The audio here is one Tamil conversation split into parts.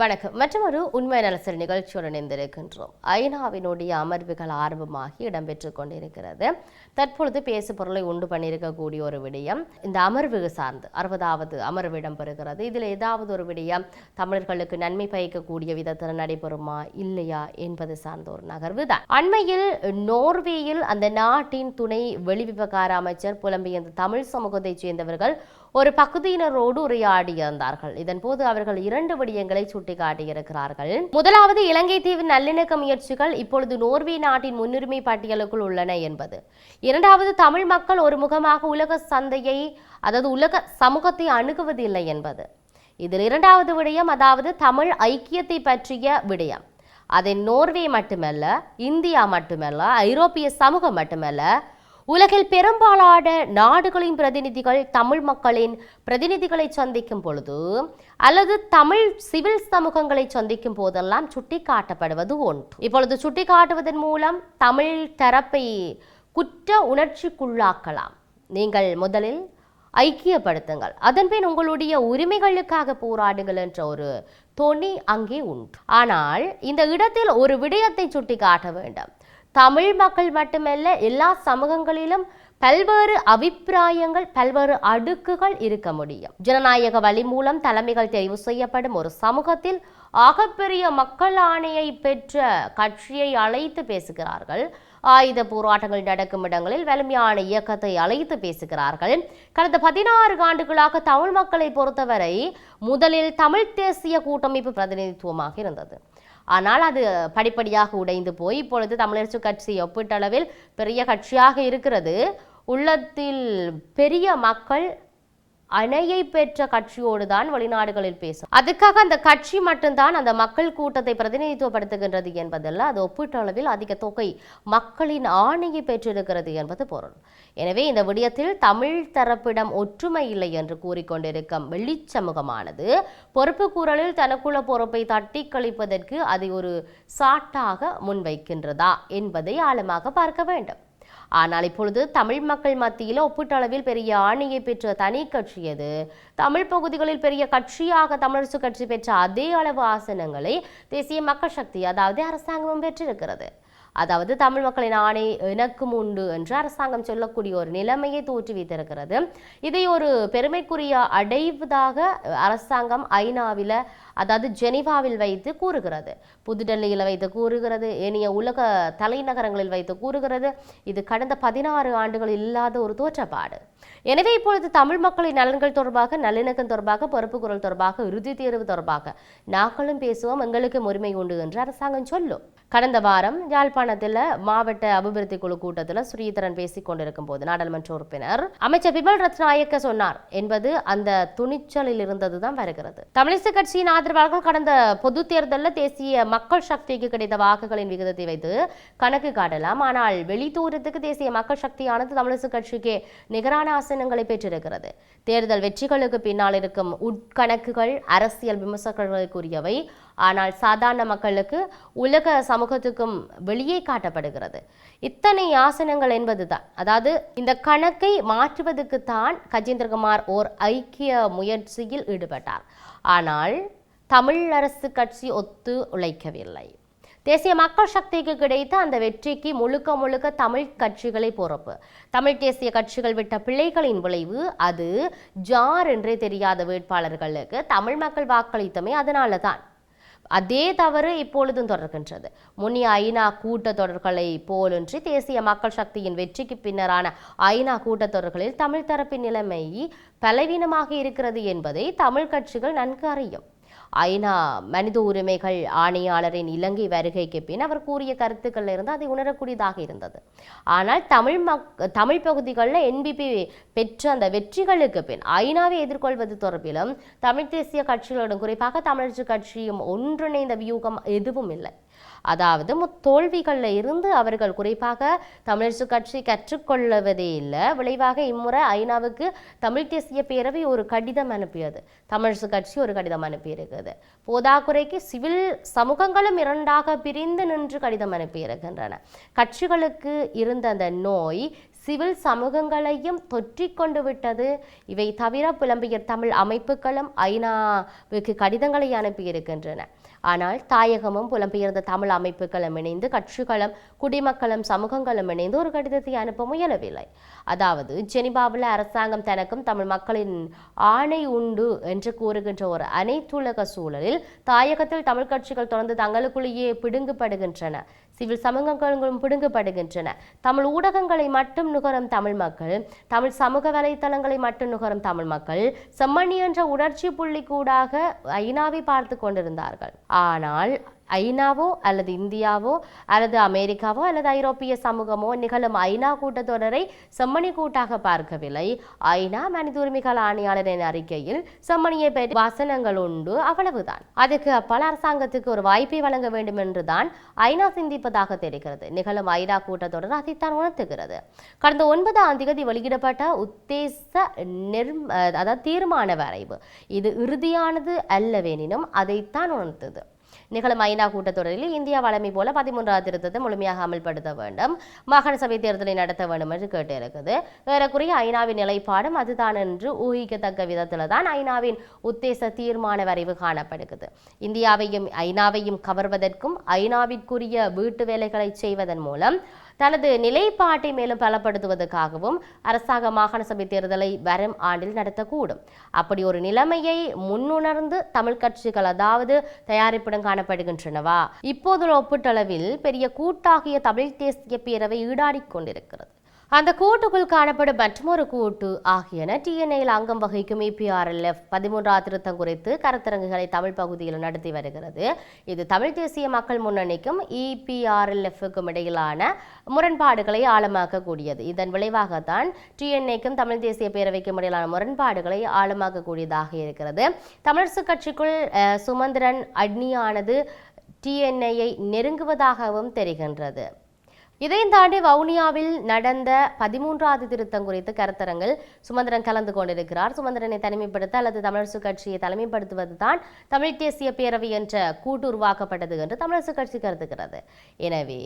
வணக்கம். மற்றொரு உண்மை நலசல் நிகழ்ச்சியோடு இணைந்திருக்கின்றோம். ஐநாவினுடைய அமர்வுகள் ஆரம்பமாகி இடம்பெற்று கொண்டிருக்கிறது. தற்பொழுது பேசு பொருளை உண்டு பண்ணியிருக்கக்கூடிய ஒரு விடயம் இந்த அமர்வு சார்ந்து அறுபதாவது அமர்வு இடம்பெறுகிறது. இதில் ஏதாவது ஒரு விடயம் தமிழர்களுக்கு நன்மை பயக்கக்கூடிய விதத்தில் நடைபெறுமா இல்லையா என்பது சார்ந்த ஒரு நகர்வு தான். அண்மையில் நோர்வேயில் அந்த நாட்டின் துணை வெளிவிவகார அமைச்சர் புலம்பிய தமிழ் சமூகத்தைச் சேர்ந்தவர்கள் ஒரு பகுதியினரோடு உரையாடியிருந்தார்கள். இதன் போது அவர்கள் இரண்டு விடயங்களை சுட்டிக்காட்டியிருக்கிறார்கள். முதலாவது இலங்கை தீவின் நல்லிணக்க முயற்சிகள் இப்பொழுது நோர்வே நாட்டின் முன்னுரிமை பட்டியலுக்குள் உள்ளன என்பது. இரண்டாவது தமிழ் மக்கள் ஒரு முகமாக உலக சந்தையை அதாவது உலக சமூகத்தை அணுகுவதில்லை என்பது. இதில் இரண்டாவது விடயம் அதாவது தமிழ் ஐக்கியத்தை பற்றிய விடயம். அதை நோர்வே மட்டுமல்ல இந்தியா மட்டுமல்ல ஐரோப்பிய சமூகம் மட்டுமல்ல உலகில் பெரும்பாலான நாடுகளின் பிரதிநிதிகள் தமிழ் மக்களின் பிரதிநிதிகளை சந்திக்கும் பொழுது அல்லது தமிழ் சிவில் சமூகங்களை சந்திக்கும் போதெல்லாம் சுட்டிக்காட்டப்படுவது ஒன்று. இப்பொழுது சுட்டிக்காட்டுவதன் மூலம் தமிழ் தரப்பை குற்ற உணர்ச்சிக்குள்ளாக்கலாம். நீங்கள் முதலில் ஐக்கியப்படுத்துங்கள். அதன்பின் உங்களுடைய உரிமைகளுக்காக போராடுங்கள் என்ற ஒரு தொனி அங்கே உண்டு. ஆனால் இந்த இடத்தில் ஒரு விடயத்தை சுட்டிக்காட்ட வேண்டும். தமிழ் மக்கள் மட்டுமல்ல எல்லா சமூகங்களிலும் பல்வேறு அபிப்பிராயங்கள் பல்வேறு அடுக்குகள் இருக்க முடியும். ஜனநாயக வழி மூலம் தலைமைகள் தெரிவு செய்யப்படும் ஒரு சமூகத்தில் ஆகப்பெரிய மக்கள் ஆணையை பெற்ற கட்சியை அழைத்து பேசுகிறார்கள். ஆயுத போராட்டங்கள் நடக்கும் இடங்களில் வலிமையான இயக்கத்தை அழைத்து பேசுகிறார்கள். கடந்த பதினாறு ஆண்டுகளாக தமிழ் மக்களை பொறுத்தவரை முதலில் தமிழ் தேசிய கூட்டமைப்பு பிரதிநிதித்துவமாக இருந்தது. ஆனால் அது படிப்படியாக உடைந்து போய் இப்பொழுது தமிழரசு கட்சி ஒப்பீட்டளவில் பெரிய கட்சியாக இருக்கிறது. உள்ளத்தில் பெரிய மக்கள் அணையை பெற்ற கட்சியோடு தான் வெளிநாடுகளில் பேசும். அதுக்காக அந்த கட்சி மட்டும்தான் அந்த மக்கள் கூட்டத்தை பிரதிநிதித்துவப்படுத்துகின்றது என்பதல்ல அது ஒப்பீட்டளவில் அதிக தொகை மக்களின் ஆணையை பெற்றிருக்கிறது என்பது பொருள். எனவே இந்த விடயத்தில் தமிழ் தரப்பிடம் ஒற்றுமை இல்லை என்று கூறிக்கொண்டிருக்கும் வெள்ளிச்சமூகமானது பொறுப்பு கூறலில் தனக்குள்ள பொறுப்பை தட்டி கழிப்பதற்கு அதை ஒரு சாட்டாக முன்வைக்கின்றதா என்பதை ஆழமாக பார்க்க வேண்டும். ஆனால் இப்பொழுது தமிழ் மக்கள் மத்தியில் ஒப்பீட்டளவில் பெரிய ஆணையை பெற்ற தனி கட்சி அது தமிழ் பகுதிகளில் பெரிய கட்சியாக தமிழரசு கட்சி பெற்ற அதே அளவு ஆசனங்களை தேசிய மக்கள் சக்தி அதாவது அரசாங்கமும் பெற்றிருக்கிறது. அதாவது தமிழ் மக்களின் ஆணை எனக்கும் உண்டு என்று அரசாங்கம் சொல்லக்கூடிய ஒரு நிலைமையை தோற்றுவித்திருக்கிறது. இதை ஒரு பெருமைக்குரிய அடைவதாக அரசாங்கம் ஐநாவில் அதாவது ஜெனிவாவில் வைத்து கூறுகிறது. புதுடெல்லியில் வைத்து கூறுகிறது ஏனைய உலக தலைநகரங்களில் வைத்து கூறுகிறது. இது கடந்த பதினாறு ஆண்டுகள் இல்லாத ஒரு தோற்றப்பாடு. எனவே இப்பொழுது தமிழ் மக்களின் நலன்கள் தொடர்பாக நல்லிணக்கம் தொடர்பாக பொறுப்பு குரல் தொடர்பாக இறுதி தேர்வு தொடர்பாக நாங்களும் பேசுவோம். எங்களுக்கு உரிமை உண்டு என்று அரசாங்கம் சொல்லும். கடந்த வாரம் யாழ்ப்பாணம் யாழ்ப்பாணத்தில் மாவட்ட அபிவிருத்தி குழு கூட்டத்தில் ஸ்ரீதரன் பேசிக் கொண்டிருக்கும் போது நாடாளுமன்ற உறுப்பினர் அமைச்சர் பிமல் ரத்நாயக்க சொன்னார். என்பது அந்த துணிச்சலில் இருந்தது தான் வருகிறது. தமிழிசை கட்சியின் ஆதரவாளர்கள் கடந்த பொது தேர்தலில் தேசிய மக்கள் சக்திக்கு கிடைத்த வாக்குகளின் விகிதத்தை வைத்து கணக்கு காட்டலாம். ஆனால் வெளித்தூரத்துக்கு தேசிய மக்கள் சக்தியானது தமிழிசை கட்சிக்கு நிகரான ஆசனங்களை பெற்றிருக்கிறது. தேர்தல் வெற்றிகளுக்கு பின்னால் இருக்கும் உட்கணக்குகள் அரசியல் விமர்சகர்களுக்குரியவை ஆனால் சாதாரண மக்களுக்கு உலக சமூகத்துக்கும் வெளியே காட்டப்படுகிறது. இத்தனை ஆசனங்கள் என்பதுதான். அதாவது இந்த கணக்கை மாற்றுவதற்கு தான் கஜேந்திரகுமார் ஓர் ஐக்கிய முயற்சியில் ஈடுபட்டார். ஆனால் தமிழரசு கட்சி ஒத்து உழைக்கவில்லை. தேசிய மக்கள் சக்திக்கு கிடைத்த அந்த வெற்றிக்கு முழுக்க முழுக்க தமிழ் கட்சிகளை பொறுப்பு. தமிழ் தேசிய கட்சிகள் விட்ட பிள்ளைகளின் விளைவு அது. ஜார் என்றே தெரியாத வேட்பாளர்களுக்கு தமிழ் மக்கள் வாக்களித்தமே அதனால தான் அதே தவறு இப்பொழுதும் தொடர்கின்றது. முன்னிய ஐநா கூட்டத்தொடர்களை போலன்றி தேசிய மக்கள் சக்தியின் வெற்றிக்கு பின்னரான ஐநா கூட்டத்தொடர்களில் தமிழ் தரப்பின் நிலைமை பலவீனமாக இருக்கிறது என்பதை தமிழ் கட்சிகள் நன்கு அறியும். ஐநா மனித உரிமைகள் ஆணையாளரின் இலங்கை வருகைக்கு பின் அவர் கூறிய கருத்துக்கள் இருந்து அதை உணரக்கூடியதாக இருந்தது. ஆனால் தமிழ் மக் தமிழ் பகுதிகளில் என்பிபி பெற்ற அந்த வெற்றிகளுக்கு பின் ஐநாவை எதிர்கொள்வது தொடர்பிலும் தமிழ் தேசிய கட்சிகளுடன் குறிப்பாக தமிழர் கட்சியும் ஒன்றிணைந்த வியூகம் எதுவும் இல்லை. அதாவது முத்தோல்விகளில் இருந்து அவர்கள் குறிப்பாக தமிழரசு கட்சி கற்றுக்கொள்வதே இல்லை. விளைவாக இம்முறை ஐநாவுக்கு தமிழ் தேசிய பேரவை ஒரு கடிதம் அனுப்பியது. தமிழரசு கட்சி ஒரு கடிதம் அனுப்பியிருக்கிறது. போதாக்குறைக்கு சிவில் சமூகங்களும் இரண்டாக பிரிந்து நின்று கடிதம் அனுப்பியிருக்கின்றன. கட்சிகளுக்கு இருந்த அந்த நோய் சிவில் சமூகங்களையும் தொற்றிக்கொண்டு விட்டது. இவை தவிர புலம்பெயர் தமிழ் அமைப்புகளும் ஐநாவுக்கு கடிதங்களை அனுப்பியிருக்கின்றன. ஆனால் தாயகமும் புலம்பெயர்ந்த தமிழ் அமைப்புகளும் இணைந்து கட்சிகளும் குடிமக்களும் சமூகங்களும் இணைந்து ஒரு கடிதத்தை அனுப்ப முயலவில்லை. அதாவது ஜெனிபாவில் அரசாங்கம் தனக்கும் தமிழ் மக்களின் ஆணை உண்டு என்று கூறுகின்ற ஒரு அனைத்துலக சூழலில் தாயகத்தில் தமிழ் கட்சிகள் தொடர்ந்து தங்களுக்குள்ளேயே பிடுங்குபடுகின்றன சிவில் சமூகங்களும் பிடுங்குபடுகின்றன தமிழ் ஊடகங்களை மட்டும் நுகரும் தமிழ் மக்கள் தமிழ் சமூக வலைத்தளங்களை மட்டும் நுகரும் தமிழ் மக்கள் செம்மணி என்ற உணர்ச்சி புள்ளி கூடாக ஐநாவை பார்த்து கொண்டிருந்தார்கள். ஆனால் ஐநாவோ அல்லது இந்தியாவோ அல்லது அமெரிக்காவோ அல்லது ஐரோப்பிய சமூகமோ நிகழும் ஐநா கூட்டத்தொடரை செம்மணி கூட்டாக பார்க்கவில்லை. ஐநா மனித உரிமைகள் ஆணையாளரின் அறிக்கையில் செம்மணியை பற்றி வாசனங்கள் உண்டு அவ்வளவுதான். அதுக்கு அப்பால் அரசாங்கத்துக்கு ஒரு வாய்ப்பை வழங்க வேண்டும் என்றுதான் ஐநா சிந்திப்பதாக தெரிகிறது. நிகழும் ஐநா கூட்டத்தொடர் அதைத்தான் உணர்த்துகிறது. கடந்த ஒன்பதாம் தேதி வெளியிடப்பட்ட உத்தேச நிர்ம அதாவது தீர்மான வரைவு. இது இறுதியானது அல்லவெனினும் அதைத்தான் உணர்த்தது. நிகழும் ஐநா கூட்டத்தொடரில் இந்தியா வழமை போல பதிமூன்றாவது திருத்தத்தை முழுமையாக அமல்படுத்த வேண்டும். மாகாண சபை தேர்தலை நடத்த வேண்டும் என்று கேட்டிருக்குது. ஏறக்குறைய ஐநாவின் நிலைப்பாடும் அதுதான் என்று ஊகிக்கத்தக்க விதத்தில் தான் ஐநாவின் உத்தேச தீர்மான வரைவு காணப்படுகிறது. இந்தியாவையும் ஐநாவையும் கவர்வதற்கும் ஐநாவிற்குரிய வீட்டு வேலைகளை செய்வதன் மூலம் தனது நிலைப்பாட்டை மேலும் பலப்படுத்துவதற்காகவும் அரசாங்க மாகாண சபை தேர்தலை வரும் ஆண்டில் நடத்தக்கூடும். அப்படி ஒரு நிலைமையை முன்னுணர்ந்து தமிழ் கட்சிகள் அதாவது தயாரிப்பிடம் காணப்படுகின்றனவா? இப்போது ஒப்பீட்டளவில் பெரிய கூட்டாகிய தமிழ் தேசிய பேரவை ஈடாடிக் கொண்டிருக்கிறது. அந்த கூட்டுக்குள் காணப்படும் மற்றொரு கூட்டு ஆகியன டிஎன்ஏயில் அங்கம் வகிக்கும் இபிஆர்எல்எஃப் பதிமூன்றாம் திருத்தம் குறித்து கருத்தரங்குகளை தமிழ் பகுதியில் நடத்தி வருகிறது. இது தமிழ் தேசிய மக்கள் முன்னணிக்கும் இபிஆர்எல்எஃப்க்கும் இடையிலான முரண்பாடுகளை ஆழமாக்கக்கூடியது. இதன் விளைவாகத்தான் டிஎன்ஏக்கும் தமிழ் தேசிய பேரவைக்கும் இடையிலான முரண்பாடுகளை ஆழமாக்கக்கூடியதாக இருக்கிறது. தமிழரசு கட்சிக்குள் சுமந்திரன் அட்னியானது டிஎன்ஏயை நெருங்குவதாகவும் தெரிகின்றது. இதையும் தாண்டி வவுனியாவில் நடந்த பதிமூன்றாவது திருத்தம் குறித்து கருத்தரங்கில் சுமந்திரன் கலந்து கொண்டிருக்கிறார். சுமந்திரனை தனிமைப்படுத்த அல்லது தமிழரசு கட்சியை தலைமைப்படுத்துவது தான் தமிழ் தேசிய பேரவை என்ற கூட்டு உருவாக்கப்பட்டது என்று தமிழரசு கட்சி கருதுகிறது. எனவே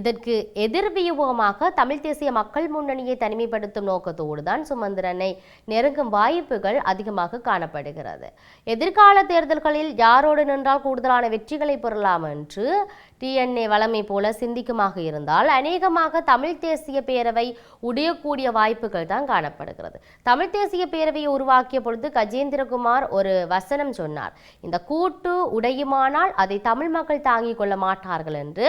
இதற்கு எதிர்வியூகமாக தமிழ் தேசிய மக்கள் முன்னணியை தனிமைப்படுத்தும் நோக்கத்தோடு தான் சுமந்திரனை நெருங்கும் வாய்ப்புகள் அதிகமாக காணப்படுகிறது. எதிர்கால தேர்தல்களில் யாரோடு நின்றால் கூடுதலான வெற்றிகளை பெறலாம் என்று டிஎன்ஏ வளமை போல சிந்திக்குமாக இருந்தால் அநேகமாக தமிழ் தேசிய பேரவை உடையக்கூடிய வாய்ப்புகள் தான் காணப்படுகிறது. தமிழ் தேசிய பேரவையை உருவாக்கிய பொழுது கஜேந்திரகுமார் ஒரு வசனம் சொன்னார். இந்த கூட்டு உடையுமானால் அதை தமிழ் மக்கள் தாங்கிக் கொள்ள மாட்டார்கள் என்று.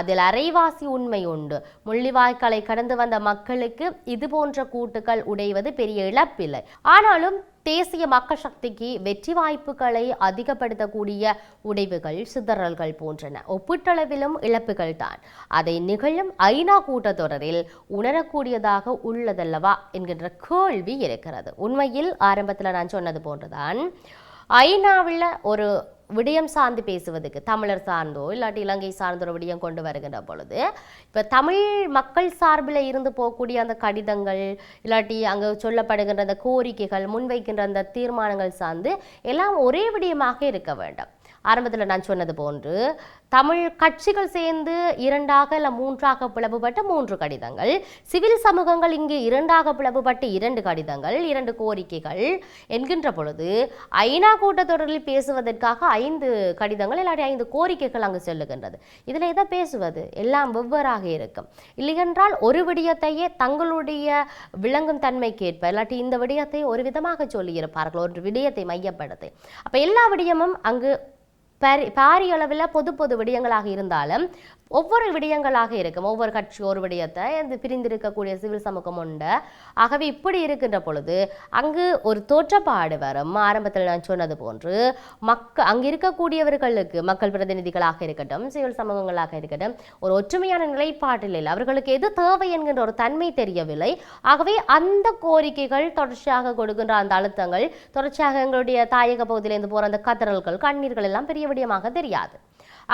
அதில் அரைவாசி உண்மை உண்டு. முள்ளிவாய்க்காலை கடந்து வந்த மக்களுக்கு இது போன்ற கூட்டுகள் உடைவது பெரிய இழப்பில்லை. ஆனாலும் தேசிய மக்கள் சக்திக்கு வெற்றி வாய்ப்புகளை அதிகப்படுத்தக்கூடிய உடைவுகள் சிதறல்கள் போன்றன. ஒப்பீட்டளவிலும் இழப்புகள் தான். அதை நிகழும் ஐநா கூட்டத்தொடரில் உணரக்கூடியதாக உள்ளதல்லவா என்கின்ற கேள்வி இருக்கிறது. உண்மையில் ஆரம்பத்தில் நான் சொன்னது போன்றுதான் ஐநாவில் ஒரு விடயம் சார்ந்து பேசுவதுக்கு தமிழர் சார்ந்தோ இல்லாட்டி இலங்கை சார்ந்த ஒரு விடயம் கொண்டு வருகின்ற பொழுது இப்போ தமிழ் மக்கள் சார்பில் இருந்து போகக்கூடிய அந்த கடிதங்கள் இல்லாட்டி அங்கே சொல்லப்படுகின்ற அந்த கோரிக்கைகள் முன்வைக்கின்ற அந்த தீர்மானங்கள் சார்ந்து எல்லாம் ஒரே விடயமாக இருக்க வேண்டும். ஆரம்பத்தில் நான் சொன்னது போன்று தமிழ் கட்சிகள் சேர்ந்து இரண்டாக இல்லை மூன்றாக பிளவுபட்ட மூன்று கடிதங்கள் சிவில் சமூகங்கள் இங்கு இரண்டாக பிளவுபட்டு இரண்டு கடிதங்கள் இரண்டு கோரிக்கைகள் என்கின்ற பொழுது ஐநா கூட்டத்தொடரில் பேசுவதற்காக ஐந்து கடிதங்கள் இல்லாட்டி ஐந்து கோரிக்கைகள் அங்கு செல்லுகின்றது. இதில் எதை பேசுவது எல்லாம் வெவ்வேறாக இருக்கும். இல்லையென்றால் ஒரு விடயத்தையே தங்களுடைய விளங்கும் தன்மைக்கேற்ப இல்லாட்டி இந்த விடயத்தை ஒரு விதமாக சொல்லியிருப்பார்கள் ஒரு விடயத்தை மையப்படுத்தி. அப்போ எல்லா விடயமும் அங்கு பரி பாரிய அளவில் பொது பொது விடயங்களாக இருந்தாலும் ஒவ்வொரு விடயங்களாக இருக்கும். ஒவ்வொரு கட்சி ஒரு விடயத்தை இந்த பிரிந்திருக்கக்கூடிய சிவில் சமூகம் உண்டு. ஆகவே இப்படி இருக்கின்ற பொழுது அங்கு ஒரு தோற்றப்பாடு வரும். ஆரம்பத்தில் நான் சொன்னது போன்று மக்க அங்கு இருக்கக்கூடியவர்களுக்கு மக்கள் பிரதிநிதிகளாக இருக்கட்டும் சிவில் சமூகங்களாக இருக்கட்டும் ஒரு ஒற்றுமையான நிலைப்பாட்டில் இல்லை. அவர்களுக்கு எது தேவை என்கின்ற ஒரு தன்மை தெரியவில்லை. ஆகவே அந்த கோரிக்கைகள் தொடர்ச்சியாக கொடுக்கின்ற அந்த அழுத்தங்கள் தொடர்ச்சியாக எங்களுடைய தாயக பகுதியிலேருந்து போகிற அந்த கதறல்கள் கண்ணீர்கள் எல்லாம் பெரிய விடயமாக தெரியாது.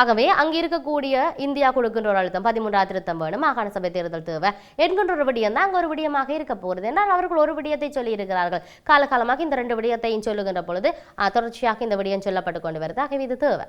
ஆகவே அங்கே இருக்கக்கூடிய இந்தியா கொடுக்கின்ற ஒரு அழுத்தம் பதிமூன்றாவது திருத்தம் வேணும் மாகாண சபை தேர்தல் தேவை என்கின்ற ஒரு விடயம் தான் அங்கே ஒரு விடயமாக இருக்க போகிறது என்றால் அவர்கள் ஒரு விடயத்தை சொல்லியிருக்கிறார்கள். காலகாலமாக இந்த ரெண்டு விடயத்தையும் சொல்லுகின்ற பொழுது தொடர்ச்சியாக இந்த விடயம் சொல்லப்பட்டு கொண்டு வருது. ஆகவே இது தேவை.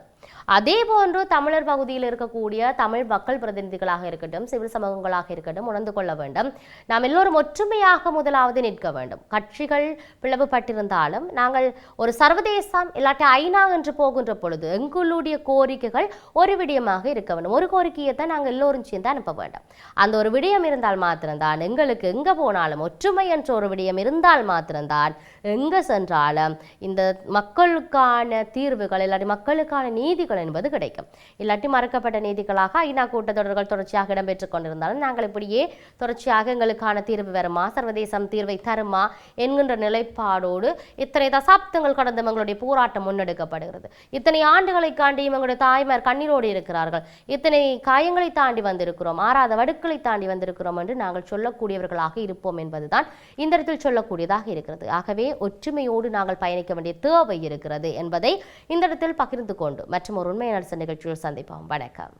அதே போன்று தமிழர் பகுதியில் இருக்கக்கூடிய தமிழ் மக்கள் பிரதிநிதிகளாக இருக்கட்டும் சிவில் சமூகங்களாக இருக்கட்டும் உணர்ந்து கொள்ள வேண்டும். நாம் எல்லோரும் ஒற்றுமையாக முதலாவது நிற்க வேண்டும். கட்சிகள் பிளவுபட்டிருந்தாலும் நாங்கள் ஒரு சர்வதேசம் இல்லாட்டி ஐநா என்று போகின்ற பொழுது எங்களுடைய கோரிக்கைகள் ஒரு விடயமாக இருக்க வேண்டும். ஒரு கோரிக்கையை தான் நாங்கள் எல்லோரும் சேர்ந்து அனுப்ப வேண்டும். அந்த ஒரு விடயம் இருந்தால் மாத்திரம்தான் எங்களுக்கு எங்கே போனாலும் ஒற்றுமை என்ற ஒரு விடயம் இருந்தால் மாத்திரம்தான் எங்கே சென்றாலும் இந்த மக்களுக்கான தீர்வுகள் இல்லாட்டி மக்களுக்கான நீதிகள் என்பது கிடைக்கும். இல்லாட்டி மறக்கப்பட்ட நீதிகளாக ஐநா கூட்டத்தொடர்கள் தொடர்ச்சியாக இடம்பெற்றுக் கொண்டிருந்தாலும் நாங்கள் இப்படியே தொடர்ச்சியாக எங்களுக்கான தீர்வு வருமா சர்வதேசம் தீர்வை தருமா என்கின்ற நிலைப்பாடோடு இத்தனை தசாப்தங்கள் கடந்த எங்களுடைய போராட்டம் முன்னெடுக்கப்படுகிறது. இத்தனை ஆண்டுகளை காண்டியும் எங்களுடைய தாய்மார் கண்ணீரோடு இருக்கிறார்கள். இத்தனை காயங்களை தாண்டி வந்திருக்கிறோம். ஆறாத வடுக்களை தாண்டி வந்திருக்கிறோம் என்று நாங்கள் சொல்லக்கூடியவர்களாக இருப்போம் என்பதுதான் இந்த இடத்தில் சொல்லக்கூடியதாக இருக்கிறது. ஆகவே ஒற்றுமையோடு நாங்கள் பயணிக்க வேண்டிய தேவை இருக்கிறது என்பதை இந்த இடத்தில் பகிர்ந்து கொண்டு மற்றும் ஒரு உண்மையான நிகழ்ச்சியில் சந்திப்போம். வணக்கம்.